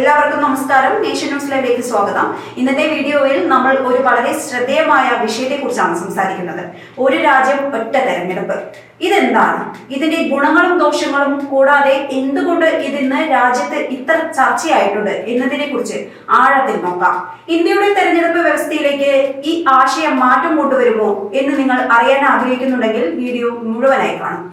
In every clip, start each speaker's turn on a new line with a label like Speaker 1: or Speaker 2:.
Speaker 1: എല്ലാവർക്കും നമസ്കാരം. നേഷൻ ന്യൂസിലേക്ക് സ്വാഗതം. ഇന്നത്തെ വീഡിയോയിൽ നമ്മൾ ഒരു വളരെ ശ്രദ്ധേയമായ വിഷയത്തെ കുറിച്ചാണ് സംസാരിക്കുന്നത്. ഒരു രാജ്യം ഒറ്റ തെരഞ്ഞെടുപ്പ്. ഇതെന്താണ്? ഇതിന്റെ ഗുണങ്ങളും ദോഷങ്ങളും കൂടാതെ എന്തുകൊണ്ട് ഇതിന്ന് രാജ്യത്ത് ഇത്ര ചർച്ചയായിട്ടുണ്ട് എന്നതിനെ കുറിച്ച് ആഴത്തിൽ നോക്കാം. ഇന്ത്യയുടെ തെരഞ്ഞെടുപ്പ് വ്യവസ്ഥയിലേക്ക് ഈ ആശയം മാറ്റം കൊണ്ടുവരുമോ എന്ന് നിങ്ങൾ അറിയാൻ ആഗ്രഹിക്കുന്നുണ്ടെങ്കിൽ വീഡിയോ മുഴുവനായി കാണും.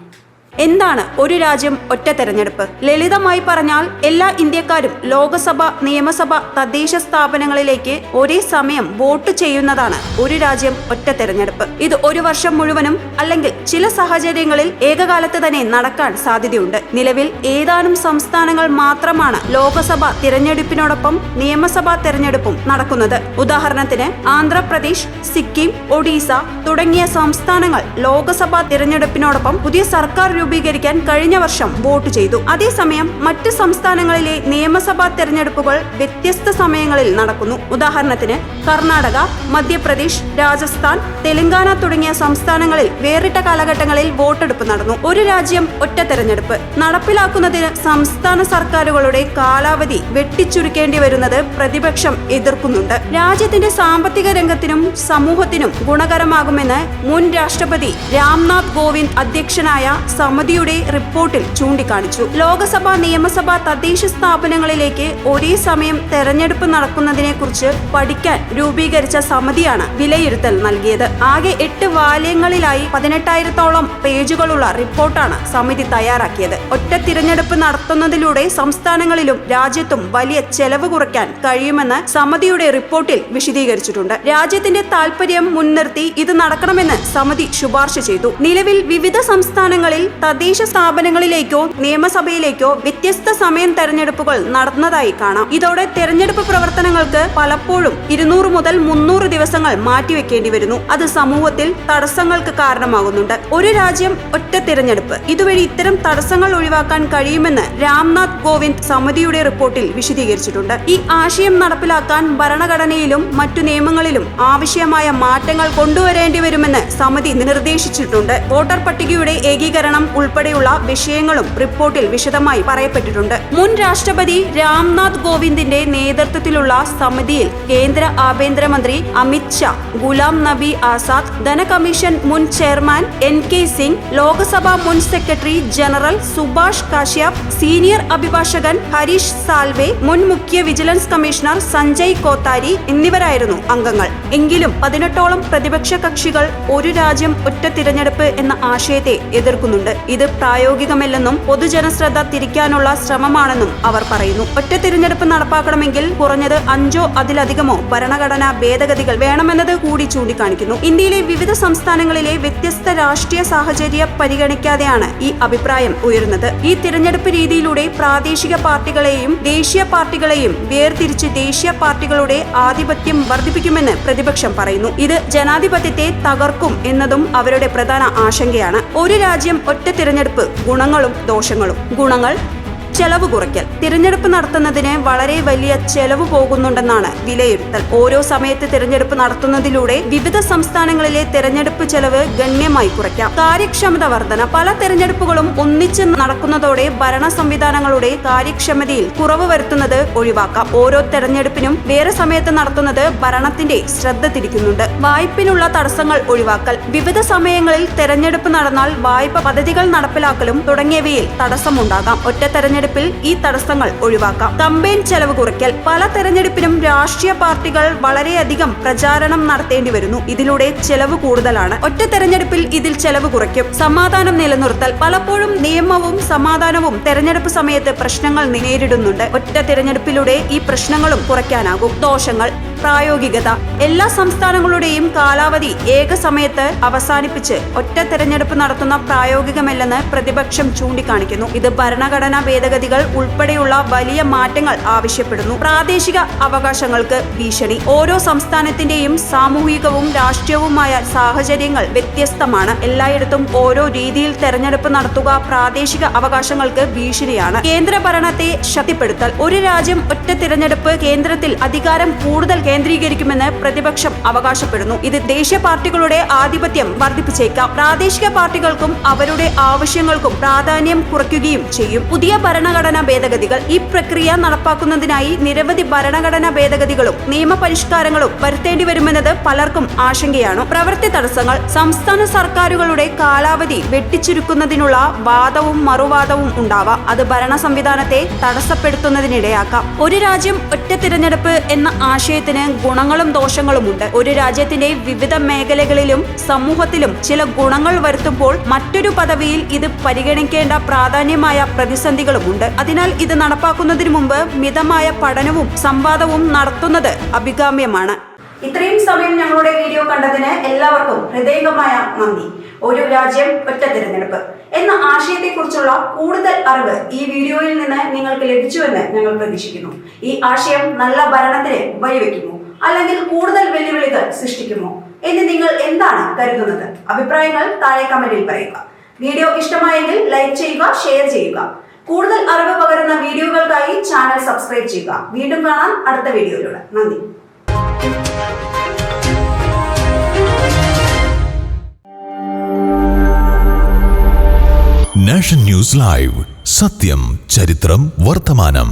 Speaker 1: എന്താണ് ഒരു രാജ്യം ഒറ്റ തെരഞ്ഞെടുപ്പ്? ലളിതമായി പറഞ്ഞാൽ എല്ലാ ഇന്ത്യക്കാരും ലോകസഭ നിയമസഭ തദ്ദേശ സ്ഥാപനങ്ങളിലേക്ക് ഒരേ സമയം വോട്ട് ചെയ്യുന്നതാണ് ഒരു രാജ്യം ഒറ്റ തെരഞ്ഞെടുപ്പ്. ഇത് ഒരു വർഷം മുഴുവനും അല്ലെങ്കിൽ ചില സാഹചര്യങ്ങളിൽ ഏകകാലത്ത് തന്നെ നടക്കാൻ സാധ്യതയുണ്ട്. നിലവിൽ ഏതാനും സംസ്ഥാനങ്ങൾ മാത്രമാണ് ലോകസഭ തിരഞ്ഞെടുപ്പിനോടൊപ്പം നിയമസഭാ തെരഞ്ഞെടുപ്പും നടക്കുന്നത്. ഉദാഹരണത്തിന് ആന്ധ്രാപ്രദേശ് സിക്കിം ഒഡീസ തുടങ്ങിയ സംസ്ഥാനങ്ങൾ ലോകസഭാ തിരഞ്ഞെടുപ്പിനോടൊപ്പം പുതിയ സർക്കാർ രൂപീകരിക്കാൻ കഴിഞ്ഞ വർഷം വോട്ട് ചെയ്തു. അതേസമയം മറ്റ് സംസ്ഥാനങ്ങളിലെ നിയമസഭാ തെരഞ്ഞെടുപ്പുകൾ വ്യത്യസ്ത സമയങ്ങളിൽ നടക്കുന്നു. ഉദാഹരണത്തിന് കർണാടക മധ്യപ്രദേശ് രാജസ്ഥാൻ തെലങ്കാന തുടങ്ങിയ സംസ്ഥാനങ്ങളിൽ വേറിട്ട കാലഘട്ടങ്ങളിൽ വോട്ടെടുപ്പ് നടന്നു. ഒരു രാജ്യം ഒറ്റ തെരഞ്ഞെടുപ്പ്. നടപ്പിലാക്കുന്നതിന് സംസ്ഥാന സർക്കാരുകളുടെ കാലാവധി വെട്ടിച്ചുരുക്കേണ്ടി വരുന്നത് പ്രതിപക്ഷം എതിർക്കുന്നുണ്ട്. രാജ്യത്തിന്റെ സാമ്പത്തിക രംഗത്തിനും സമൂഹത്തിനും ഗുണകരമാകുമെന്ന് മുൻ രാഷ്ട്രപതി രാംനാഥ് കോവിന്ദ് അധ്യക്ഷനായ സമിതിയുടെ റിപ്പോർട്ടിൽ ചൂണ്ടിക്കാണിച്ചു. ലോകസഭ നിയമസഭ തദ്ദേശ സ്ഥാപനങ്ങളിലേക്ക് ഒരേ സമയം തെരഞ്ഞെടുപ്പ് നടക്കുന്നതിനെക്കുറിച്ച് പഠിക്കാൻ രൂപീകരിച്ച സമിതിയാണ് വിലയിരുത്തൽ നൽകിയത്. ആകെ എട്ട് വാല്യങ്ങളിലായി പതിനെട്ടായിരത്തോളം പേജുകളുള്ള റിപ്പോർട്ടാണ് സമിതി തയ്യാറാക്കിയത്. ഒറ്റ തിരഞ്ഞെടുപ്പ് നടത്തുന്നതിലൂടെ സംസ്ഥാനങ്ങളിലും രാജ്യത്തും വലിയ ചെലവ് കുറയ്ക്കാൻ കഴിയുമെന്ന് സമിതിയുടെ റിപ്പോർട്ടിൽ വിശദീകരിച്ചിട്ടുണ്ട്. രാജ്യത്തിന്റെ താൽപര്യം മുൻനിർത്തി ഇത് നടക്കണമെന്ന് സമിതി ശുപാർശ ചെയ്തു. നിലവിൽ വിവിധ സംസ്ഥാനങ്ങളിൽ തദ്ദേശ സ്ഥാപനങ്ങളിലേക്കോ നിയമസഭയിലേക്കോ വ്യത്യസ്ത സമയം തെരഞ്ഞെടുപ്പുകൾ നടന്നതായി കാണാം. ഇതോടെ തെരഞ്ഞെടുപ്പ് പ്രവർത്തനങ്ങൾക്ക് പലപ്പോഴും ഇരുന്നൂറ് മുതൽ മുന്നൂറ് ദിവസങ്ങൾ മാറ്റിവെക്കേണ്ടി വരുന്നു. അത് സമൂഹത്തിൽ തടസ്സങ്ങൾക്ക് കാരണമാകുന്നുണ്ട്. ഒരു രാജ്യം ഒറ്റ തിരഞ്ഞെടുപ്പ്. ഇതുവഴി ഇത്തരം തടസ്സങ്ങൾ ഒഴിവാക്കാൻ കഴിയുമെന്ന് രാംനാഥ് കോവിന്ദ് സമിതിയുടെ റിപ്പോർട്ടിൽ വിശദീകരിച്ചിട്ടുണ്ട്. ഈ ആശയം നടപ്പിലാക്കാൻ ഭരണഘടനയിലും മറ്റു നിയമങ്ങളിലും ആവശ്യമായ മാറ്റങ്ങൾ കൊണ്ടുവരേണ്ടി വരുമെന്ന് സമിതി നിർദ്ദേശിച്ചിട്ടുണ്ട്. വോട്ടർ പട്ടികയുടെ ഏകീകരണം ഉൾപ്പെടെയുള്ള വിഷയങ്ങളും റിപ്പോർട്ടിൽ വിശദമായി പറയപ്പെട്ടിട്ടുണ്ട്. മുൻ രാഷ്ട്രപതി രാംനാഥ് കോവിന്ദിന്റെ നേതൃത്വത്തിലുള്ള സമിതിയിൽ കേന്ദ്ര ആഭ്യന്തരമന്ത്രി അമിത് ഷാ ഗുലാം നബി ആസാദ് ധനകമ്മീഷൻ മുൻ chairman N K Singh Lok Sabha മുൻ secretary general Subhash Kashyap senior അഭിഭാഷകൻ ഹരീഷ് സാൽവെ മുൻ മുഖ്യ വിജിലൻസ് കമ്മീഷണർ സഞ്ജയ് കോത്താരി എന്നിവരായിരുന്നു അംഗങ്ങൾ. എങ്കിലും പതിനെട്ടോളം പ്രതിപക്ഷ കക്ഷികൾ ഒരു രാജ്യം ഒറ്റ തിരഞ്ഞെടുപ്പ് എന്ന ആശയത്തെ എതിർക്കുന്നുണ്ട്. ഇത് പ്രായോഗികമല്ലെന്നും പൊതുജനശ്രദ്ധ തിരിക്കാനുള്ള ശ്രമമാണെന്നും അവർ പറയുന്നു. ഒറ്റ തിരഞ്ഞെടുപ്പ് നടപ്പാക്കണമെങ്കിൽ കുറഞ്ഞത് അഞ്ചോ അതിലധികമോ ഭരണഘടനാ ഭേദഗതികൾ വേണമെന്നത് കൂടി ചൂണ്ടിക്കാണിക്കുന്നു. ഇന്ത്യയിലെ വിവിധ സംസ്ഥാനങ്ങളിലെ വ്യത്യസ്ത രാഷ്ട്രീയ സാഹചര്യ പരിഗണിക്കാതെയാണ് ഈ അഭിപ്രായം ഉയരുന്നത്. ഈ തിരഞ്ഞെടുപ്പ് രീതിയിലൂടെ പ്രാദേശിക പാർട്ടികളെയും ദേശീയ പാർട്ടികളെയും വേർതിരിച്ച് ദേശീയ പാർട്ടികളുടെ ആധിപത്യം വർദ്ധിപ്പിക്കുമെന്ന് പ്രതിപക്ഷം പറയുന്നു. ഇത് ജനാധിപത്യത്തെ തകർക്കും എന്നതും അവരുടെ പ്രധാന ആശങ്കയാണ്. ഒരു രാജ്യം ഒറ്റ തിരഞ്ഞെടുപ്പ് ഗുണങ്ങളും ദോഷങ്ങളും. ഗുണങ്ങൾ ചെലവ് കുറയ്ക്കൽ. തിരഞ്ഞെടുപ്പ് നടത്തുന്നതിന് വളരെ വലിയ ചെലവ് പോകുന്നുണ്ടെന്നാണ് വിലയിരുത്തൽ. ഓരോ സമയത്ത് തിരഞ്ഞെടുപ്പ് നടത്തുന്നതിലൂടെ വിവിധ സംസ്ഥാനങ്ങളിലെ തിരഞ്ഞെടുപ്പ് ചെലവ് ഗണ്യമായി കുറയ്ക്കാം. കാര്യക്ഷമത വർധന. പല തിരഞ്ഞെടുപ്പുകളും ഒന്നിച്ച് നടക്കുന്നതോടെ ഭരണ സംവിധാനങ്ങളുടെ കാര്യക്ഷമതയിൽ കുറവ് വരുത്തുന്നത് ഒഴിവാക്കാം. ഓരോ തെരഞ്ഞെടുപ്പിനും വേറെ സമയത്ത് നടത്തുന്നത് ഭരണത്തിന്റെ ശ്രദ്ധ തിരിക്കുന്നുണ്ട്. വായ്പിനുള്ള തടസ്സങ്ങൾ ഒഴിവാക്കൽ. വിവിധ സമയങ്ങളിൽ തെരഞ്ഞെടുപ്പ് നടന്നാൽ വായ്പ പദ്ധതികൾ നടപ്പിലാക്കലും തുടങ്ങിയവയിൽ തടസ്സമുണ്ടാകാം. ഒറ്റ തെരഞ്ഞെടുപ്പിൽ ഈ തടസ്സങ്ങൾ ഒഴിവാക്കാം. കമ്പയിൻ ചെലവ് കുറയ്ക്കൽ. പല തെരഞ്ഞെടുപ്പിനും രാഷ്ട്രീയ പാർട്ടികൾ വളരെയധികം പ്രചാരണം നടത്തേണ്ടി വരുന്നു. ഇതിലൂടെ ചെലവ് കൂടുതലാണ്. ഒറ്റ തെരഞ്ഞെടുപ്പിൽ ഇതിൽ ചെലവ് കുറയ്ക്കും. സമാധാനം നിലനിർത്തൽ. പലപ്പോഴും നിയമവും സമാധാനവും തെരഞ്ഞെടുപ്പ് സമയത്ത് പ്രശ്നങ്ങൾ നേരിടുന്നുണ്ട്. ഒറ്റ തെരഞ്ഞെടുപ്പിലൂടെ ഈ പ്രശ്നങ്ങളും കുറയ്ക്കാനാകും. ദോഷങ്ങൾ പ്രായോഗികത. എല്ലാ സംസ്ഥാനങ്ങളുടെയും കാലാവധി ഏക സമയത്ത് അവസാനിപ്പിച്ച് ഒറ്റ തെരഞ്ഞെടുപ്പ് നടത്തുന്ന പ്രായോഗികമല്ലെന്ന് പ്രതിപക്ഷം ചൂണ്ടിക്കാണിക്കുന്നു. ഇത് ഭരണഘടനാ ഭേദഗതി ഭേദഗതികൾ ഉൾപ്പെടെയുള്ള വലിയ മാറ്റങ്ങൾ ആവശ്യപ്പെടുന്നു. പ്രാദേശിക അവകാശങ്ങൾക്ക് ഭീഷണി. ഓരോ സംസ്ഥാനത്തിന്റെയും സാമൂഹികവും രാഷ്ട്രീയവുമായ സാഹചര്യങ്ങൾ വ്യത്യസ്തമാണ്. എല്ലായിടത്തും ഓരോ രീതിയിൽ തെരഞ്ഞെടുപ്പ് നടത്തുക പ്രാദേശിക അവകാശങ്ങൾക്ക് ഭീഷണിയാണ്. കേന്ദ്ര ഭരണത്തെ ശക്തിപ്പെടുത്തൽ. ഒരു രാജ്യം ഒറ്റ തിരഞ്ഞെടുപ്പ് കേന്ദ്രത്തിൽ അധികാരം കൂടുതൽ കേന്ദ്രീകരിക്കുമെന്ന് പ്രതിപക്ഷം അവകാശപ്പെടുന്നു. ഇത് ദേശീയ പാർട്ടികളുടെ ആധിപത്യം വർദ്ധിപ്പിച്ചേക്കാം. പ്രാദേശിക പാർട്ടികൾക്കും അവരുടെ ആവശ്യങ്ങൾക്കും പ്രാധാന്യം കുറയ്ക്കുകയും ചെയ്യും. പുതിയ ഭരണഘടനാ ഭേദഗതികൾ ഈ പ്രക്രിയ നടപ്പാക്കുന്നതിനായി നിരവധി ഭരണഘടനാ ഭേദഗതികളും നിയമപരിഷ്കാരങ്ങളും വരുത്തേണ്ടി വരുമെന്നത് പലർക്കും ആശങ്കയാണ്. പ്രവൃത്തി തടസ്സങ്ങൾ സംസ്ഥാന സർക്കാരുകളുടെ കാലാവധി വെട്ടിച്ചുരുക്കുന്നതിനുള്ള വാദവും മറുവാദവും ഉണ്ടാവാം. അത് ഭരണ സംവിധാനത്തെ തടസ്സപ്പെടുത്തുന്നതിനിടയാക്കാം. ഒരു രാജ്യം ഒറ്റ തിരഞ്ഞെടുപ്പ് എന്ന ആശയത്തിന് ഗുണങ്ങളും ദോഷങ്ങളുമുണ്ട് ഒരു രാജ്യത്തിന്റെ വിവിധ മേഖലകളിലും സമൂഹത്തിലും ചില ഗുണങ്ങൾ വരുത്തുമ്പോൾ മറ്റൊരു പദവിയിൽ ഇത് പരിഗണിക്കേണ്ട പ്രാധാന്യമായ പ്രതിസന്ധികളുമുണ്ട് അതിനാൽ ഇത് നടപ്പാക്കുന്നതിന് മുമ്പ് മിതമായ പഠനവും സംവാദവും നടത്തുന്നത് അഭികാമ്യമാണ്. ഇത്രയും സമയം ഞങ്ങളുടെ വീഡിയോ കണ്ടതിന് എല്ലാവർക്കും ഹൃദയംഗമായ നന്ദി. ഒരു രാജ്യം ഒറ്റ തിരഞ്ഞെടുപ്പ്. എന്ന ആശയത്തെക്കുറിച്ചുള്ള കൂടുതൽ അറിവ് ഈ വീഡിയോയിൽ നിന്ന് നിങ്ങൾക്ക് ലഭിച്ചുവെന്ന് ഞങ്ങൾ പ്രതീക്ഷിക്കുന്നു. ഈ ആശയം നല്ല ഭരണത്തിന് വഴിവെക്കുമോ? അല്ലെങ്കിൽ കൂടുതൽ വെല്ലുവിളികൾ സൃഷ്ടിക്കുമോ? എന്ന് നിങ്ങൾ എന്താണ് കരുതുന്നത്? അഭിപ്രായങ്ങൾ താഴെ കമന്റിൽ പറയുക. വീഡിയോ ഇഷ്ടമായെങ്കിൽ ലൈക്ക് ചെയ്യുക ഷെയർ ചെയ്യുക. കൂടുതൽ അറിവ് പകരുന്ന വീഡിയോകൾക്കായി ചാനൽ സബ്സ്ക്രൈബ് ചെയ്യുക. വീണ്ടും കാണാം അടുത്ത വീഡിയോയിലൂടെ. നന്ദി.
Speaker 2: Nation news live. സത്യം ചരിത്രം വർത്തമാനം.